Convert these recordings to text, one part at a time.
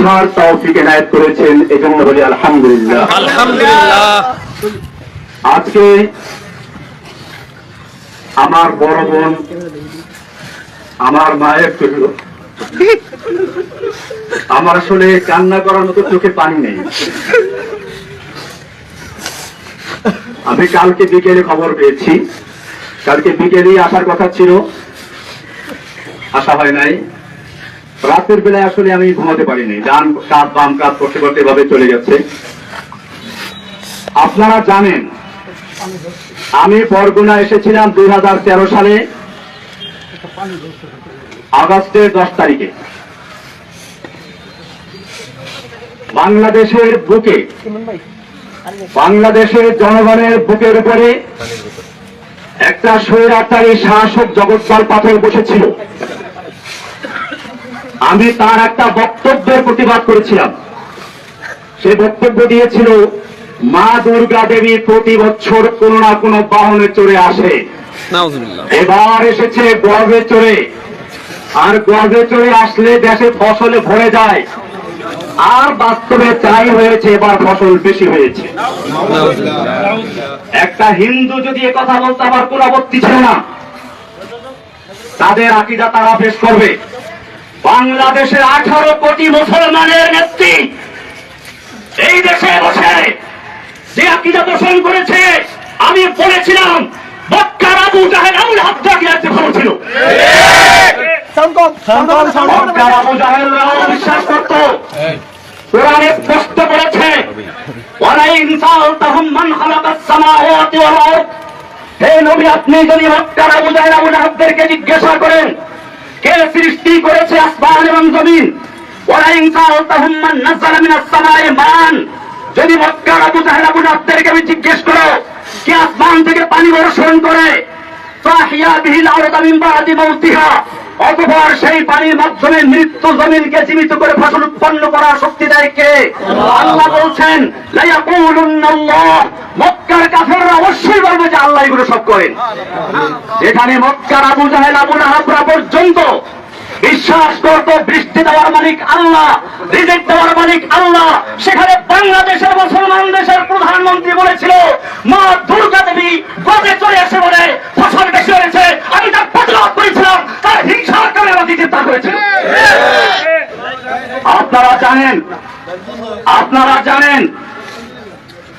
বোঝার তৌফিক এনায়েত করেছেন এজন্য বলি আলহামদুলিল্লাহ। আলহামদুলিল্লাহ। আজকে আমার বড় বোন আমার মায়ের চোখ আমার আসলে কান্না করার মতো চোখে পানি নেই। আমি কালকে বিকেলে খবর পেয়েছি। কালকে বিকেলেই আসার কথা ছিল। আসা হয় নাই। রাতের বেলায় আসলে আমি ঘুমাতে পারিনি। ডান কাত, বাম কাত করতে করতে এভাবে চলে গেছে। আপনারা জানেন, আমি বরগুনা এসেছিলাম দু হাজার তেরো সালে, আগস্টের দশ তারিখে। বাংলাদেশের বুকে, বাংলাদেশের জনগণের বুকের উপরে একটা স্বৈরাচারী শাসক জগৎপাল পাথর বসেছিল। আমি তার একটা বক্তব্যের প্রতিবাদ করেছিলাম। সে বক্তব্য দিয়েছিল মা দুর্গা দেবী প্রতি বছর কোনো না কোনো বাহনে চড়ে আসে। এবার এসেছে গর্বে চড়ে। আর গর্বে চড়ে আসলে দেশে ফসলে ভরে যায়। আর বাস্তবে চাই হয়েছে এবার ফসল বেশি হয়েছে। একটা হিন্দু যদি কথা বলতে আমার কোন আপত্তি ছিল না তাদের আকিদা তারা পেশ করবে। বাংলাদেশের আঠারো কোটি মুসলমানের নেত্রী এই দেশে বসে যে আকিদা পোষণ করেছে আমি বলেছিলাম বক্কার আবু জাহেল আবুল হাবদাকে আছে ভালো ছিল। আবু জাহেলরাও বিশ্বাস করত। কোরআনে স্পষ্ট বলেছে ওয়ালাইন সালতাহুম মান খালাকাস সামাওয়াতি ওয়াল আরদ। হে নবী আপনি যদি মক্কার আবু জাহেল আবুল হাবদেরকে জিজ্ঞাসা করেন কে সৃষ্টি করেছে আসমান এবং জমিন? মান মান। যদি মক্কার আবু আমি জিজ্ঞেস করো কে আসমান থেকে পানি বর্ষণ করে? বাদি সেই পানির মাধ্যমে মৃত্যু জমিনকে জীবিত করে ফসল উৎপন্ন করার শক্তি দেয় কে? আল্লাহ। বলছেন মক্কার কাফেররা অবশ্যই বলবে যে আল্লাহ এগুলো সব করেন। এখানে মক্কার আবু জাহেল, আবু লাহাবরা পর্যন্ত বিশ্বাস করত বৃষ্টি দেওয়ার মালিক আল্লাহ, রিজেক্ট দেওয়ার মালিক আল্লাহ। সেখানে বাংলাদেশের, মুসলমান দেশের প্রধানমন্ত্রী বলেছিল, মা দুর্গা দেবী গজে চলে এসে বলে ফসল বেশি হয়েছে। আমি তার প্রতিবাদ করেছিলাম, তার হিংসার কারণে আমাকে গ্রেপ্তার করেছিল। আপনারা জানেন আপনারা জানেন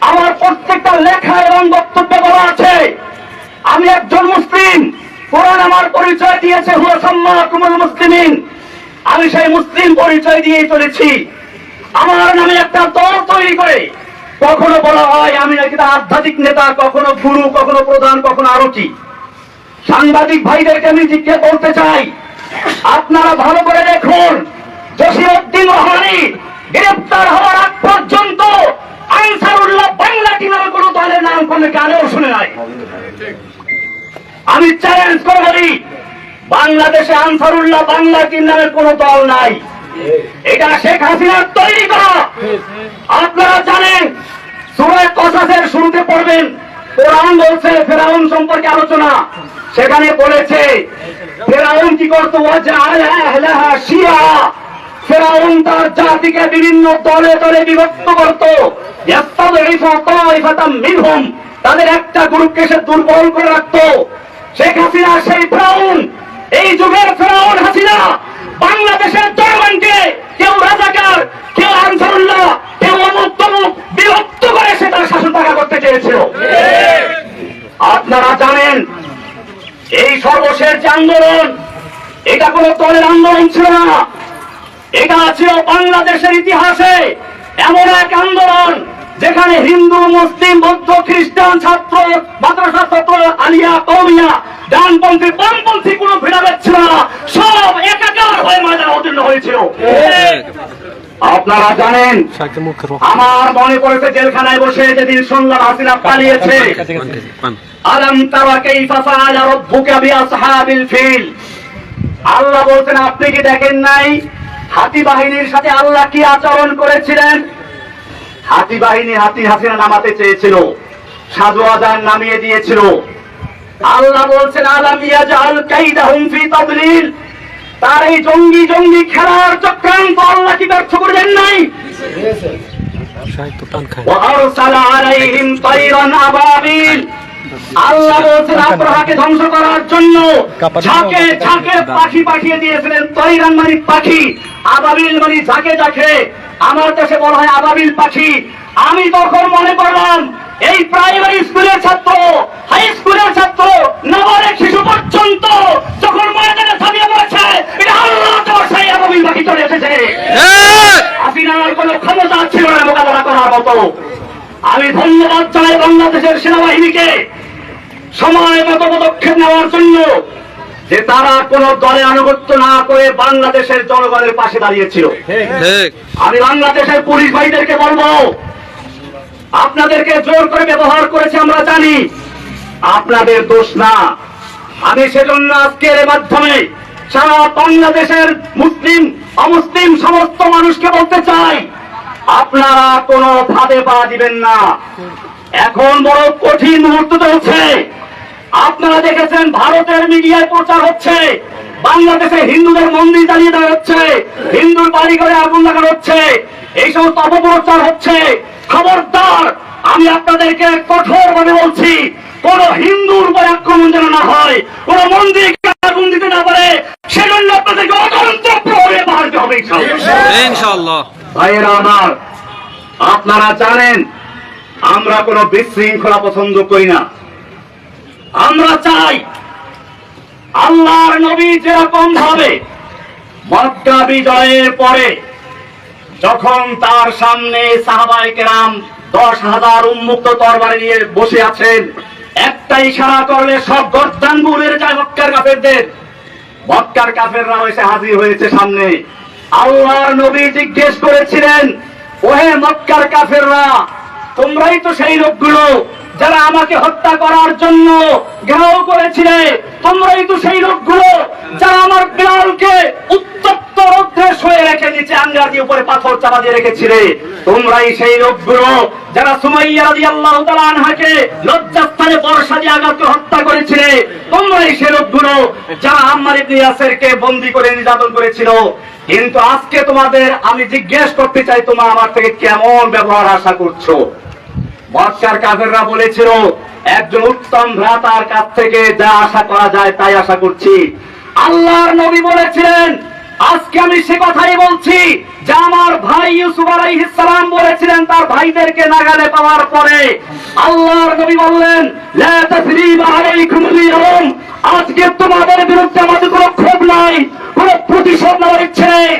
আমার প্রত্যেকটা লেখা এবং বক্তব্যে বলা আছে। আমি একজন মুসলিম। কোরআন আমার পরিচয় দিয়েছে মুসলিমিন। আমি সেই মুসলিম পরিচয় দিয়ে চলেছি। আমার নামে একটা দল তৈরি করে। কখনো বলা হয় আমি নাকি আধ্যাত্মিক নেতা, কখনো গুরু, কখনো প্রধান, কখনো আরও কি সাংবাদিক ভাইদেরকে আমি জিজ্ঞেস করতে চাই, আপনারা ভালো করে দেখুন জসিরউদ্দিন রহমানি গ্রেপ্তার হওয়ার আগ পর্যন্ত আমি চ্যালেঞ্জ করে বলি, বাংলাদেশে আনসারুল্লাহ বাংলা টিম নামে কোনো দল নাই। এটা শেখ হাসিনার তৈরি করা। আপনারা জানেন, সুরায় কসাসের শুরুতে পড়বেন, কোরআন বলছে ফেরাউন সম্পর্কে আলোচনা। সেখানে বলেছে, ফেরাউন কি করতো? ফেরাউন তার জাতিকে বিভিন্ন দলে দলে বিভক্ত করত। তাদের একটা গ্রুপকে সে দুর্বল করে রাখতো। শেখ হাসিনা, সেই ফ্রাউন। এই যুগের ফ্রাউন হাসিনা বাংলাদেশের জনগণকে কেউ রাজাকার, কেউ আনসারুল্লাহ, কেউ অমুক তমুক বিভক্ত করে সে তার শাসন টাকা করতে চেয়েছিল। আপনারা জানেন, এই সর্বশেষ যে আন্দোলন, এটা কোন দলের আন্দোলন ছিল না। এটা ছিল বাংলাদেশের ইতিহাসে এমন এক আন্দোলন যেখানে হিন্দু, মুসলিম, বৌদ্ধ, খ্রিস্টান, ছাত্র, মাদ্রাসা, ছাত্র, আলিয়া কৌমিয়া ডানপন্থী, বামপন্থী কোন ভেদাভেদ ছিল না সব একাকার হয়ে ময়দানে অতীর্ণ হয়েছিল। আপনারা জানেন, আমার মনে পড়েছে জেলখানায় বসে যেদিন শুনলাম হাসিনা পালিয়েছে। আলম তারা কাইফা ফাআলা রাব্বুকা বিআসহাবিল ফিল। আল্লাহ বলছেন, আপনি কি দেখেন নাই? হাতি বাহিনীর সাথে আল্লাহ কি আচরণ করেছিলেন? হাতি বাহিনী হাতি হাসিনা নামাতে চেয়েছিল। সাজু আদান নামিয়ে দিয়েছিল। আল্লাহ বলছেন তার এই জঙ্গি জঙ্গি খেলার চক্রান্ত আল্লাহ কি ব্যর্থ করবেন নাই? আল্লাহ বলছেন ধ্বংস করার জন্য ঝাঁকে ঝাঁকে পাখি পাঠিয়ে দিয়েছিলেন। তৈরান মানে পাখি আবাবিল মানে ঝাঁকে ঝাঁকে। আমার দেশে বলা হয় আবাবিল পাখি। আমি তখন মনে করলাম এই প্রাইমারি স্কুলের ছাত্র হাই স্কুলের ছাত্র নাবালেক শিশু পর্যন্ত যখন ময়দানে ছাড়িয়ে পড়েছে এটা আল্লাহ সেই আবাবিল পাখি চলে এসেছে। হাসিনার কোন ক্ষমতা ছিল না মোকাবেলা করার মতো। আমি ধন্যবাদ জানাই বাংলাদেশের সেনাবাহিনীকে। সময় মতো পদক্ষেপ নেওয়ার জন্য যে তারা কোন দলে আনুগত্য না করে বাংলাদেশের জনগণের পাশে দাঁড়িয়েছিল। আমি বাংলাদেশের পুলিশ ভাইদেরকে বলব আপনাদেরকে জোর করে ব্যবহার করেছে আমরা জানি আপনাদের দোষ না। আমি সেজন্য আজকের মাধ্যমে সারা বাংলাদেশের মুসলিম অমুসলিম সমস্ত মানুষকে বলতে চাই আপনারা কোনো ভাবে পা দিবেন না। এখন বড় কঠিন মুহূর্ত চলছে। আপনারা দেখেছেন ভারতের মিডিয়ায় প্রচার হচ্ছে। বাংলাদেশে হিন্দুদের মন্দির জ্বালিয়ে দেওয়া হচ্ছে। হিন্দুর বাড়ি ঘরে আগুন লাগানো হচ্ছে। এই সমস্ত অপপ্রচার হচ্ছে। খবরদার আমি আপনাদেরকে কঠোর ভাবে বলছি কোন হিন্দুর উপরে আক্রমণ যেন না হয় কোন মন্দিরকে আগুন দিতে না পারে সেজন্য আপনাদেরকে অতন্ত্র প্রহরে বাড়তে হবে ভাইয়েরা আমার আপনারা জানেন আমরা কোনো বিশৃঙ্খলা পছন্দ করি না। আমরা চাই আল্লাহর নবী যেরকম ভাবে মক্কা বিজয়ের পরে যখন তার সামনে সাহাবাই কেরাম দশ হাজার উন্মুক্ত তরবারি নিয়ে বসে আছেন একটা ইশারা করলে সব গর্দান গুলের যায় মক্কার কাফেরদের। মক্কার কাফেররা এসে হাজির হয়েছে সামনে। আল্লাহর নবী জিজ্ঞেস করেছিলেন, ওহে মক্কার কাফেররা, তোমরাই তো সেই লোকগুলো যারা আমাকে হত্যা করার জন্য ঘেরাও করেছিলে, তোমরাই তো সেই লোকগুলো যারা আমার বিড়ালকে উত্তপ্ত রৌদ্রে শুয়ে রেখে নিচে আঙ্গার দিয়ে উপরে পাথর চাপা দিয়ে রেখেছিলে। তোমরাই সেই লোকগুলো যারা সুমাইয়া রাদিয়াল্লাহু তাআলা আনহাকে লজ্জাস্থানে বর্ষা দিয়ে আঘাত হত্যা করেছিলে, তোমরাই সেই লোকগুলো যারা আম্মার ইবনে ইয়াসিরকে বন্দী করে নির্যাতন করেছিল। কিন্তু আজকে তোমাদের আমি জিজ্ঞেস করতে চাই, তোমরা আমার থেকে কেমন ব্যবহার আশা করছ? মক্কার কাফেররা বলেছিল, একজন উত্তম ভ্রাতার কাছ থেকে যা আশা করা যায় তাই আশা করছি। আল্লাহর নবী বলেছিলেন, আজকে আমি সে কথাই বলছি, যে আমার ভাই ইউসুফ আলাইহিস সালাম বলেছিলেন তার ভাইদেরকে নাগালে পাওয়ার পরে। আল্লাহর নবী বললেন, লা তাসরিবা আলাইকুমুল ইয়াউম আজকে তোমাদের বিরুদ্ধে আমাদের কোনো ক্ষোভ নাই, কোনো প্রতিশোধ নেওয়ার ইচ্ছে নেই।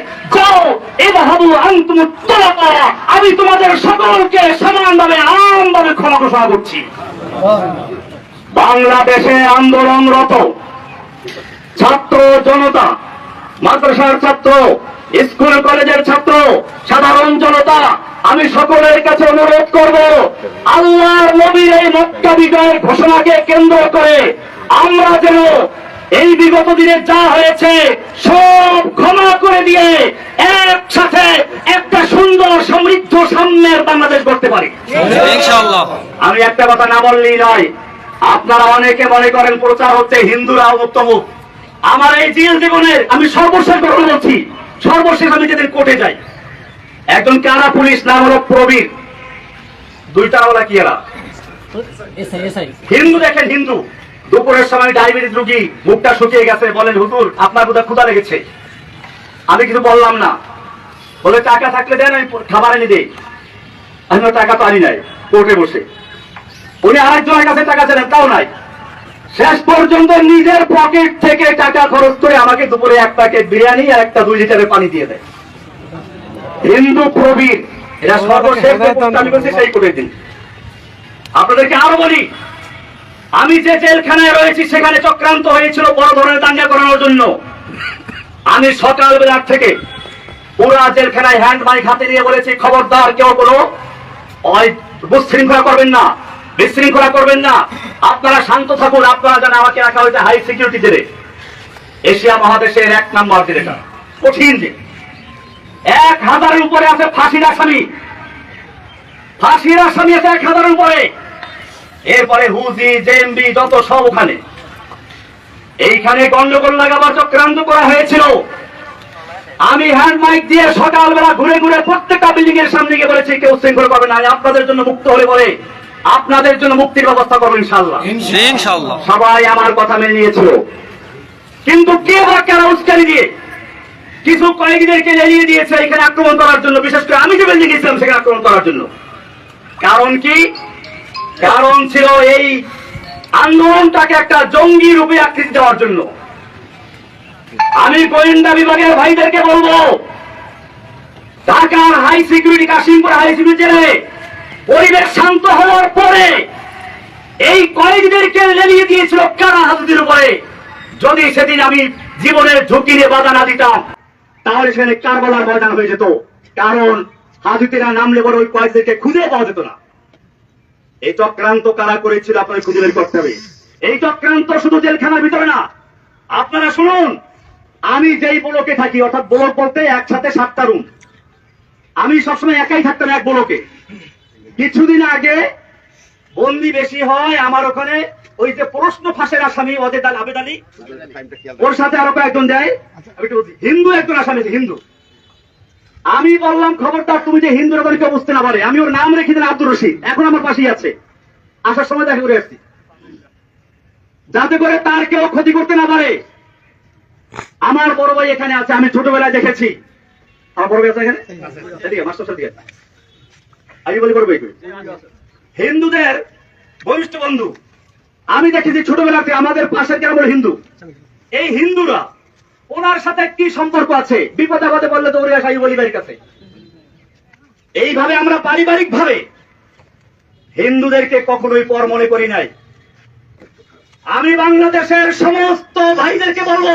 আমি তোমাদের সকলকে সমানভাবে আমভাবে ক্ষমা ঘোষণা করছি। বাংলাদেশে আন্দোলনরত ছাত্র জনতা, মাদ্রাসার ছাত্র, স্কুল কলেজের ছাত্র, সাধারণ জনতা, আমি সকলের কাছে অনুরোধ করব, আল্লাহর নবীর এই মক্কা বিজয়ের ঘোষণাকে কেন্দ্র করে আমরা যেন এই বিগত দিনে যা হয়েছে সব ক্ষমা করে দিয়ে একসাথে একটা সুন্দর সমৃদ্ধ সাম্যের বাংলাদেশ করতে পারি। আমি একটা কথা না বললেই নয় আপনারা অনেকে মনে করেন প্রচার হচ্ছে হিন্দুরা অমুক্তমুখ আমার এই জেল জীবনের আমি সর্বশেষ কথা বলছি সর্বশেষ আমি যেদিন কোর্টে যাই একজন কারা পুলিশ নাম হলো প্রবীর। দুইটা ওলা কি এরা? হিন্দু দেখেন হিন্দু। দুপুরের সময় ডায়াবেটিস রুগী মুখটা শুকিয়ে গেছে। বলেন, হুজুর, আপনার বোধহয় ক্ষুধা লেগেছে। আমি কিছু বললাম না। বলে, টাকা থাকলে দেন, আমি খাবার এনে দিই। আমি টাকা তো আনি নাই, কোর্টে বসে। উনি আরেকজনের কাছে টাকা চাইলেন, তাও নাই। শেষ পর্যন্ত নিজের পকেট থেকে টাকা খরচ করে আমাকে দুপুরে এক প্যাকেট বিরিয়ানি আর একটা দুই লিটারের পানি দিয়ে দেয়। হিন্দু প্রবীর এরা সর্বশেষ আমি করছি সেই করে দিন আপনাদেরকে আরও বলি আমি যে জেলখানায় রয়েছি, সেখানে চক্রান্ত হয়েছিল বড় ধরনের দাঙ্গা করানোর জন্য। আমি সকালবেলার থেকে পুরা জেলখানায় হ্যান্ড মাইক হাতে নিয়ে বলেছি, খবরদার কেউ কোনো বিশৃঙ্খলা করবেন না, বিশৃঙ্খলা করবেন না। আপনারা শান্ত থাকুন, আপনারা জানেন আমাকে রাখা হয়েছে হাই সিকিউরিটি জেলে। এশিয়া মহাদেশের এক নাম্বার জেলেটা কঠিন জেল। এক হাজারের উপরে আছে ফাঁসির আসামি। ফাঁসির আসামি আছে এক হাজারের উপরে। এরপরে হুজি জেএমবি যত সব ওখানে। এইখানে গন্ডগোল লাগাবার চক্রান্ত করা হয়েছিল। আমি হ্যান্ড মাইক দিয়ে সকালবেলা ঘুরে ঘুরে প্রত্যেকটা বিল্ডিং এর সামনে গিয়ে বলেছি কেউ শৃঙ্খলা করবে না। আপনাদের জন্য মুক্ত হলে বলে আপনাদের জন্য মুক্তির ব্যবস্থা করব ইনশাল্লাহ ইনশাআল্লাহ। সবাই আমার কথা মেনে নিয়েছিল। কিন্তু কে বা কেন উস্কানি দিয়ে কিছু কয়েকদেরকে জ্বালিয়ে দিয়েছে এখানে আক্রমণ করার জন্য? বিশেষ করে আমি যে বিল্ডিং গেছিলাম সেখানে আক্রমণ করার জন্য। কারণ কি? কারণ ছিল এই আন্দোলনটাকে একটা জঙ্গি রূপে আকৃতি দেওয়ার জন্য। আমি গোয়েন্দা বিভাগের ভাইদেরকে বলব, ঢাকার high security Kashimpur high security জেলে পরিবেশ শান্ত হওয়ার পরে এই কয়েকদেরকে লেলিয়ে দিয়েছিল কারা হাজুদের উপরে? যদি সেদিন আমি জীবনের ঝুঁকি নিয়ে বাধা না দিতাম, তাহলে সেখানে কারবালার ময়দান হয়ে যেত। কারণ হাজুতিরা নামলে পরে ওই কয়েকদেরকে খুঁজে পাওয়া যেত না। এই চক্রান্ত কারা করেছিল আপনাদের খুঁজে বের করতে হবে। এই চক্রান্ত শুধু জেলখানার ভিতরে না। আপনারা শুনুন আমি যেই ব্লকে থাকি অর্থাৎ ব্লক বলতে একসাথে সাতটা রুম আমি সবসময় একাই থাকতাম এক ব্লকে। কিছুদিন আগে বন্দি বেশি হয় আমার ওখানে ওই যে প্রশ্ন ফাঁসের আসামি ওদের আবেদ আলী। ওর সাথে আরও কয়েকজন যায়। বলছি, হিন্দু একজন আসামি হিন্দু। আমি বললাম খবরদার তুমি যে হিন্দুরা তো বুঝতে না পারে। আমি ওর নাম রেখে দিলাম আব্দুর রশিদ। এখন আমার পাশেই আছে। আসার সময় দেখা করে আসছি। যাতে করে তার কেউ ক্ষতি করতে না পারে। আমার বড় ভাই এখানে আছে, আমি ছোটবেলায় দেখেছি। আমার বড় ভাই আছে এখানে? আমি বলি বড় ভাই হিন্দুদের বরিষ্ঠ বন্ধু। আমি দেখেছি ছোটবেলাতে আমাদের পাশের হলো হিন্দু? এই হিন্দুরা ওনার সাথে কি সম্পর্ক আছে? বিপদ আপদে বললে তো ওরে আসাই বলি কাছে। এইভাবে আমরা পারিবারিক ভাবে হিন্দুদেরকে কখনোই পর মনে করি নাই। আমি বাংলাদেশের সমস্ত ভাইদেরকে বলব,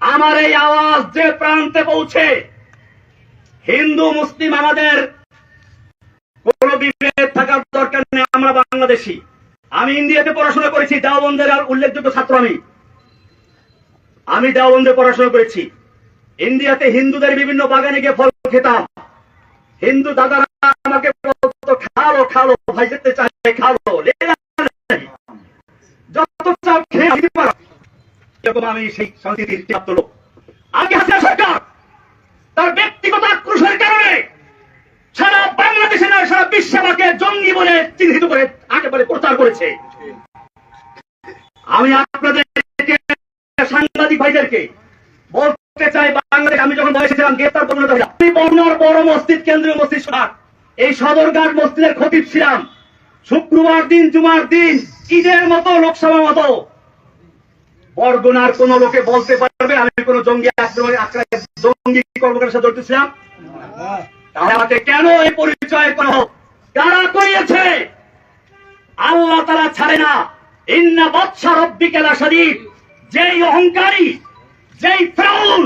আমার এই আওয়াজ যে প্রান্তে পৌঁছে, হিন্দু, মুসলিম আমাদের কোন বিভেদ থাকার দরকার নেই, আমরা বাংলাদেশি। আমি ইন্ডিয়াতে পড়াশোনা করেছি, দেওবন্দের আর উল্লেখযোগ্য ছাত্র আমি। আমি দেওবন্দে পড়াশোনা করেছি। ইন্ডিয়াতে হিন্দুদের বিভিন্ন বাগানে গিয়ে ফল খেতাম। হিন্দু দাদারা আমাকে বলতো, খালো খালো, ভাই, যেতে চাই খালো যত চাও খেয়ে এরকম আমি সেই সংস্কৃতির প্রাপ্ত লোক। আজকে হাসিনা সরকার, তার ব্যক্তিগত আক্রোশের কারণে সারা বাংলাদেশে নয়, সারা বিশ্বে আমাকে জঙ্গি বলে চিহ্নিত করে আগে বলে প্রচার করেছে। আমি আপনাদেরকে সাংবাদিক ভাইদেরকে বলতে চাই, বাংলাদেশ আমি যখন গ্রেপ্তার বড় মসজিদ, কেন্দ্রীয় মসজিদ এই সদরঘাট মসজিদের খতিব ছিলাম। শুক্রবার দিন, জুমার দিন, ঈদের মতো, লোকসভার মতো। বরগুনার কোন লোকে বলতে পারবে, আমি কোন জঙ্গি জঙ্গি কর্মকারের সাথে ছিলাম? আমাকে কেন এই পরিচয় করা হোক? কারা করিয়েছে? আল্লাহ তারা ছাড়ে না। ইন্না বৎসা রব্বিকালা শরীফ যেই অহংকারী যেই ফ্রাউল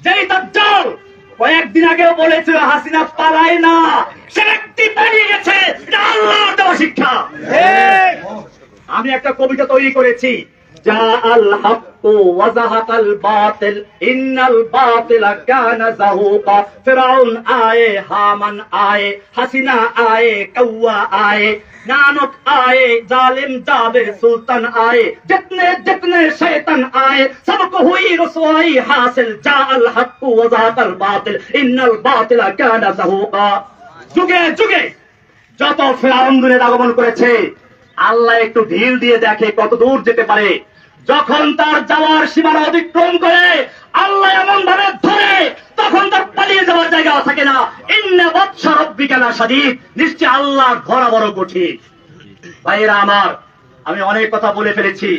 যেই দজ্জাল কয়েকদিন আগে বলেছে হাসিনা পালায় না। সে ব্যক্তি পালিয়ে গেছে এটা আল্লাহর দেওয়া শিক্ষা। আমি একটা কবিতা তৈরি করেছি যা আল যত ফেরাউন্দের আগমন করেছে আল্লাহ একটু ঢিল দিয়ে দেখে কত দূর যেতে পারে। যখন তার যাওয়ার সীমানা অতিক্রম করে, আল্লাহ এমন ভাবে ধরে, তখন তার পালিয়ে যাওয়ার জায়গা থাকে না। ইন্না বৎসর রব্বিকানা সাদিদ নিশ্চয় আল্লাহ ধরা বড় কঠিন। ভাইয়েরা আমার, আমি অনেক কথা বলে ফেলেছি।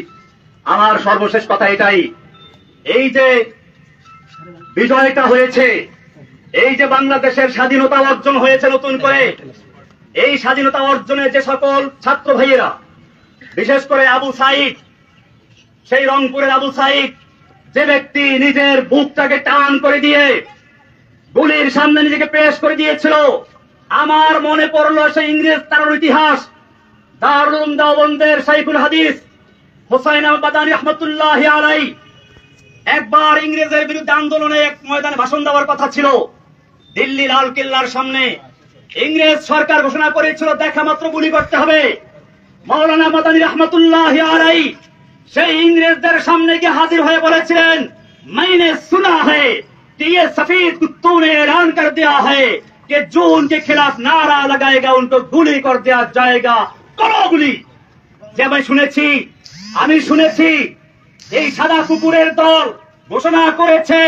আমার সর্বশেষ কথা এটাই। এই যে বিজয়টা হয়েছে, এই যে বাংলাদেশের স্বাধীনতা অর্জন হয়েছে নতুন করে, এই স্বাধীনতা অর্জনে যে সকল ছাত্র ভাইয়েরা, বিশেষ করে আবু সাইদ সেই রংপুরের আবু সাইদ যে ব্যক্তি নিজের বুকটাকে টান করে দিয়ে গুলির সামনে নিজেকে পেশ করে দিয়েছিল, আমার মনে পড়ল সেই ইংরেজ তার ইতিহাস। সাইফুল হাদিস, হোসাইন আলাই একবার ইংরেজের বিরুদ্ধে আন্দোলনে এক ময়দানে ভাষণ দেওয়ার কথা ছিল। দিল্লি লাল কেল্লার সামনে ইংরেজ সরকার ঘোষণা করেছিল, দেখা মাত্র গুলি করতে হবে। মৌলানা মাদানী রহমতুল্লাহ আলাই সেই ইংরেজদের সামনে গিয়ে হাজির হয়ে বলেছিলেন मैंने सुना है कि ये सफेद कुत्तों ने ऐलान कर दिया है कि जो उनके खिलाफ नारा लगाएगा उनको गुली कर दिया जाएगा करो गुली যে আমি শুনেছি আমি শুনেছি এই সাদা কুকুরের দল ঘোষণা করেছে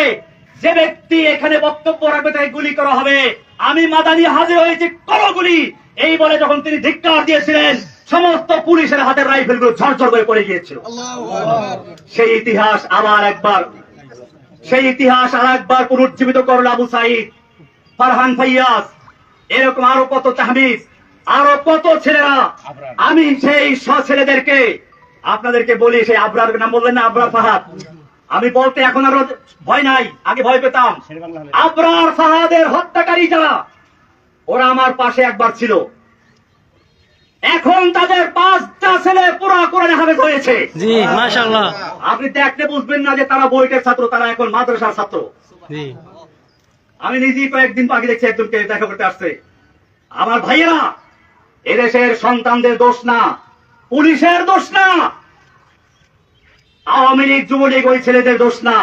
যে ব্যক্তি এখানে বক্তব্য রাখবে তাকে গুলি করা হবে আমি মাদানি হাজির হয়েছি করো গুলি এই বলে যখন তিনি ধিক্কার দিয়েছিলেন সমস্ত পুলিশের হাতের রাইফেলগুলো ঝরঝর করে পড়ে গিয়েছিল। সেই ইতিহাস আবার একবার সেই ইতিহাস আর একবার পুনর্জীবিত করল আবু সাইদ ফারহান ফাইয়াস এরকম আরও কত তাহমিদ আরও কত ছেলেরা। আমি সেই সব ছেলেদেরকে আপনাদেরকে বলি সেই আবরার নাম বললেন না আবরার ফাহাদ। আমি বলতে এখন আরও ভয় নাই আগে ভয় পেতাম। আবরার ফাহাদের হত্যাকারী যারা ওরা আমার পাশে একবার ছিল। এখন তাদের পাঁচটা ছেলে পুরা কোরআনে হাফেজ হয়েছে জি মাশাআল্লাহ। আপনি দেখতে বুঝবেন না যে তারা বইটের ছাত্র তারা এখন মাদ্রাসার ছাত্র। জি। আমি নিজেই কয়েকদিন আগে দেখছি একজনকে দেখা করতে আসছে। আমার ভাইয়েরা এদেশের সন্তানদের দোষ না পুলিশের দোষ না আওয়ামী লীগ যুবলীগ ওই ছেলেদের দোষ না।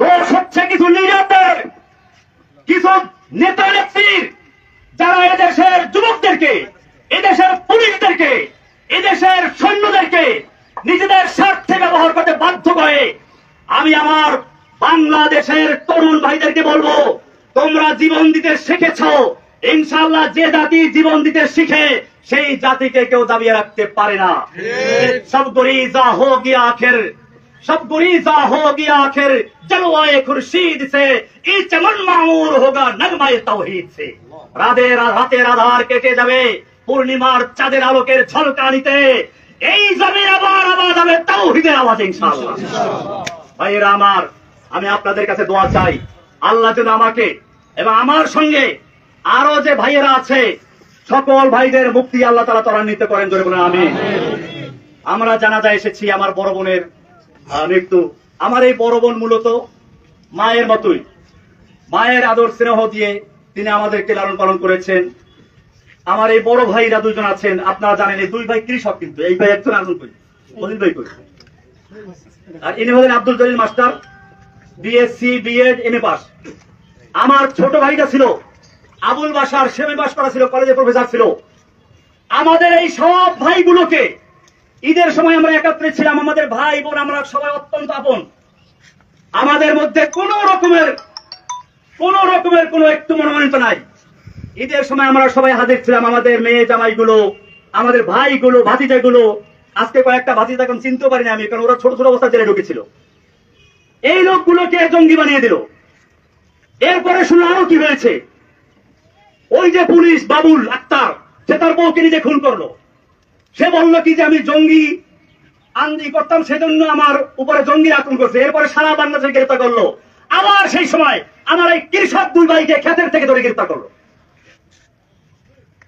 দোষ হচ্ছে কিছু লিডারদের কিছু নেতা নেত্রীর যারা এদেশের যুবকদেরকে এদেশের পুলিশদেরকে, এদেশের সৈন্যদেরকে নিজেদের স্বার্থে ব্যবহার করতে বাধ্য করে। আমি আমার বাংলাদেশের তরুণ ভাইদেরকে বলব, তোমরা জীবন দিতে শিখেছ। ইনশাল্লাহ যে জাতি জীবন দিতে শিখে, সেই জাতিকে কেউ দাবিয়ে রাখতে পারে না। সব গরি যা হো গিয়া আখের, সব গরি যা হো গিয়া আখের, জলওয়ায় খুরশিদ সে এই চমন মামুর হোগা, নগমায় তাওহীদ সে। রাধে রাধাতে রাধার কেটে যাবে। পূর্ণিমার চাঁদের আলোকের ঝলকানিতে এই জমির আবার আওয়াজ হবে তাওহীদের আওয়াজ ভাইয়েরা আমার, আমি আপনাদের কাছে দোয়া চাই, আল্লাহ যেন আমাকে এবং আমার সঙ্গে আরও যে ভাইয়েরা আছে, সকল ভাইদের মুক্তি আল্লাহ তারা ত্বরান্বিত করেন ধরে বলেন আমি আমরা জানাজা এসেছি, আমার বড় বোনের মৃত্যু। আমার এই বড় বোন মূলত মায়ের মতোই। মায়ের আদর স্নেহ দিয়ে তিনি আমাদেরকে লালন পালন করেছেন। আমার এই বড় ভাইরা দুজন আছেন, আপনারা জানেন এই দুই ভাই কৃষক কিন্তু, এই ভাই একজন আছেন কই অনিল ভাই কই? আর ইনি হলেন Abdul Jalil master BSc BEd M A pass. আমার ছোট ভাইটা ছিল, আবুল বাসার সেমে পাস করা ছিল কলেজে প্রফেসর ছিল। আমাদের এই সব ভাইগুলোকে ঈদের সময় আমরা একাত্রে ছিলাম, আমাদের ভাই বোন, আমরা সবাই অত্যন্ত আপন। আমাদের মধ্যে কোন রকমের কোন রকমের কোন একটু মনোমানিত নাই। ঈদের সময় আমরা সবাই হাজির ছিলাম, আমাদের মেয়ে জামাইগুলো, আমাদের ভাইগুলো, ভাতিজাগুলো। আজকে কয়েকটা ভাতিজা এখন চিনতে পারি না আমি, কারণ ওরা ছোট ছোট অবস্থা জেলে ঢুকেছিল। এই লোকগুলোকে জঙ্গি বানিয়ে দিল। এরপরে শুনে আরও কি হয়েছে। ওই যে পুলিশ, বাবুল, আক্তার, সে তার বউকে নিজে খুন করল। সে বলল কি যে আমি জঙ্গি, আন্দি করতাম, সেজন্য আমার উপরে জঙ্গি আক্রমণ করছে। এরপরে সারা বাংলাদেশে গ্রেফতার করল। আবার সেই সময় আমার এই কৃষক দুই ভাইকে ক্ষেতের থেকে ধরে গ্রেফতার করল।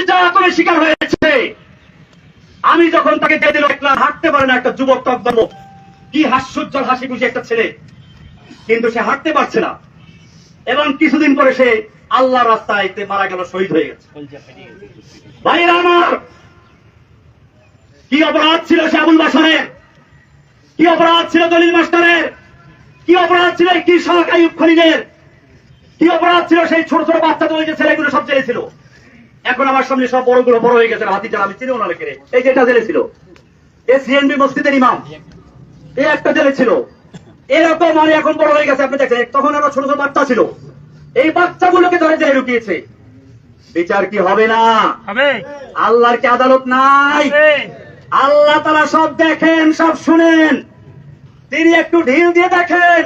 নির্যাতনের শিকার হয়েছে, আমি যখন তাকে দিয়ে দিল একলা হাঁটতে পারে না একটা যুবক তক দেবো কি হাস্যোজ্জ্বল হাসি খুশি একটা ছেলে। কিন্তু সে হাঁটতে পারছে না। এবং কিছুদিন পরে সে আল্লাহ রাস্তায় মারা গেল, শহীদ হয়ে গেছে। ভাইরা আমার, কি অপরাধ ছিল সে আবুল বাসনের কি অপরাধ ছিল দলিল মাস্টারের? কি অপরাধ ছিল এই কৃষক আইব খলিলের? কি অপরাধ ছিল সেই ছোট ছোট বাচ্চা তো ওই যে ছেলেগুলো সব জেলে ছিল? এখন আমার সামনে সব বড়গুলো বড় হয়ে গেছে হাতি যারা আমি চিনিও না লেখে এই যেটা জেলে ছিল। এ সিএনবি মসজিদের ইমাম। এ একটা জেলে ছিল। এরকম মানে এখন বড় হয়ে গেছে আপনি দেখেন। তখন আরও ছোট ছোট বাচ্চা ছিল। এই বাচ্চাগুলোকে ধরে জেলে ঢুকিয়েছে বিচার কি হবে না? আল্লাহর কি আদালত নাই? আল্লাহ তারা সব দেখেন সব শুনেন। তিনি একটু ঢিল দিয়ে দেখেন।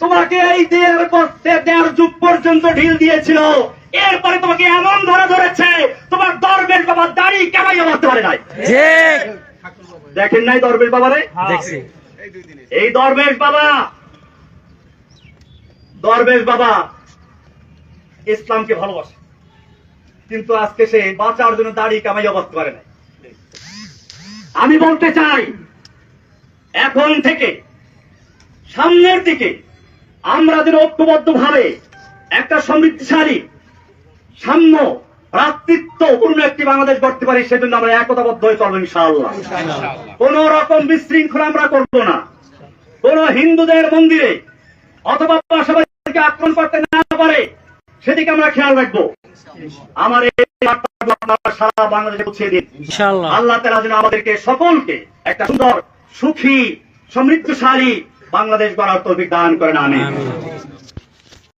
তোমাকে এই দেড় বছর দেড় যুগ পর্যন্ত ঢিল দিয়েছিল। এরপরে তোমাকে এমন ধরে ধরেছে তোমার দরবেশ বাবা দাড়ি কেমাইয়া মারতে পারে নাই। দেখেন নাই দরবেশ বাবারে? দেখছি। এই দরবেশ বাবা দরবেশ বাবা ইসলামকে ভালোবাসে কিন্তু আজকে সে বাঁচার জন্য দাড়ি কামাইয়া বাঁচতে পারে না আমি বলতে চাই এখন থেকে সামনের দিকে আমরা যেন ঐক্যবদ্ধ ভাবে একটা সমৃদ্ধশালী সাম্য ভ্রাতৃত্ব পূর্ণ একটি বাংলাদেশ গড়তে পারি সেজন্য আমরা একতাবদ্ধ হয়ে চলবো ইনশাআল্লাহ। কোন রকম বিশৃঙ্খলা আমরা করব না। কোন হিন্দুদের মন্দিরে অথবা পাশাপাশি আক্রমণ করতে না পারে সেদিকে আমরা খেয়াল রাখব। আমার এই সারা বাংলাদেশে পৌঁছে দিন। আল্লাহ তালা যেন আমাদেরকে সকলকে একটা সুন্দর সুখী সমৃদ্ধশালী বাংলাদেশ গড়ার তৌফিক দান করেন আমি